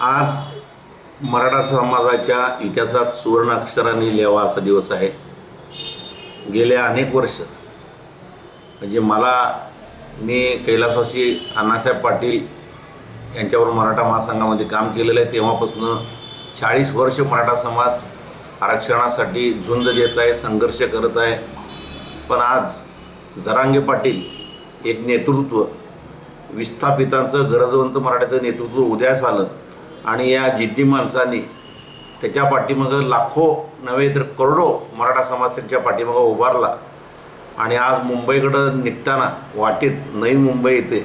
आज मराठा समाजाच्या इतिहासात सुवर्ण अक्षराने लिहावा असा दिवस आहे. गेल्या अनेक वर्ष म्हणजे मला मी कैलासवासी अण्णासाहेब पाटील यांच्यावर मराठा महासंघामध्ये काम केलेलं आहे. तेव्हापासून चाळीस वर्ष मराठा समाज आरक्षणासाठी झुंज देत आहे संघर्ष करत आहे. पण आज जरांगे पाटील एक नेतृत्व विस्थापितांचं गरजवंत मराठ्याचं नेतृत्व उदयास आलं. आणि या जिद्दी माणसांनी त्याच्या पाठीमागं लाखो नव्हे तर करोडो मराठा समाज त्यांच्या पाठीमागं उभारला. आणि आज मुंबईकडं निघताना वाटेत नवी मुंबई येथे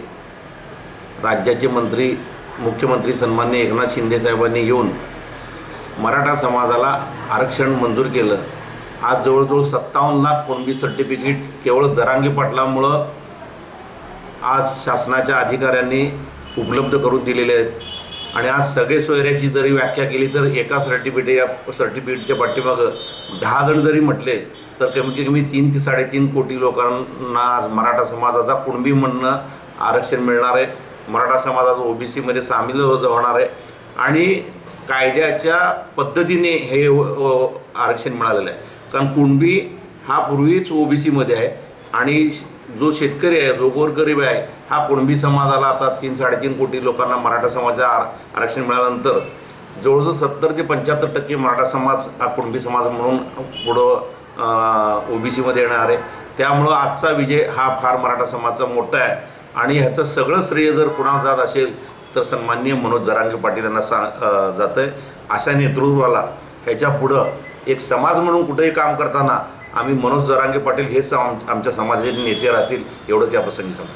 राज्याचे मंत्री मुख्यमंत्री सन्मान्य एकनाथ शिंदे साहेबांनी येऊन मराठा समाजाला आरक्षण मंजूर केलं. आज जवळजवळ सत्तावन्न लाख कोणबी सर्टिफिकेट केवळ जरांगी पाटलामुळं आज शासनाच्या अधिकाऱ्यांनी उपलब्ध करून दिलेले आहेत. आणि आज सगळे सोयऱ्याची जरी व्याख्या केली तर एका सर्टिफिकेट या सर्टिफिकेटच्या पाठीमागं दहा जण जरी म्हटले तर कमीत कमी तीन ते साडेतीन कोटी लोकांना आज मराठा समाजाचा कुणबी म्हणणं आरक्षण मिळणार आहे. मराठा समाजाचा ओबीसीमध्ये सामील होणार आहे. आणि कायद्याच्या पद्धतीने हे आरक्षण मिळालेलं आहे. कारण कुणबी हा पूर्वीच ओबीसीमध्ये आहे. आणि श- जो शेतकरी आहे जो गोरगरीब आहे हा कुणबी समाजाला आता तीन साडेतीन कोटी लोकांना मराठा समाजा आर आरक्षण मिळाल्यानंतर जवळजवळ सत्तर ते पंच्याहत्तर टक्के मराठा समाज हा कुणबी समाज म्हणून पुढं ओबीसीमध्ये येणार आहे. त्यामुळं आजचा विजय हा फार मराठा समाजाचा मोठा आहे. आणि ह्याचं सगळं श्रेय जर कुणाला जात असेल तर सन्माननीय मनोज जरांगे पाटील यांना सा जातं आहे अशा नेतृत्वाला ह्याच्या पुढं एक समाज म्हणून कुठेही काम करताना आम्ही मनोज जरांगे पाटील हेच आम आमच्या समाजाचे नेते राहतील एवढंच या प्रसंगी सांगतो.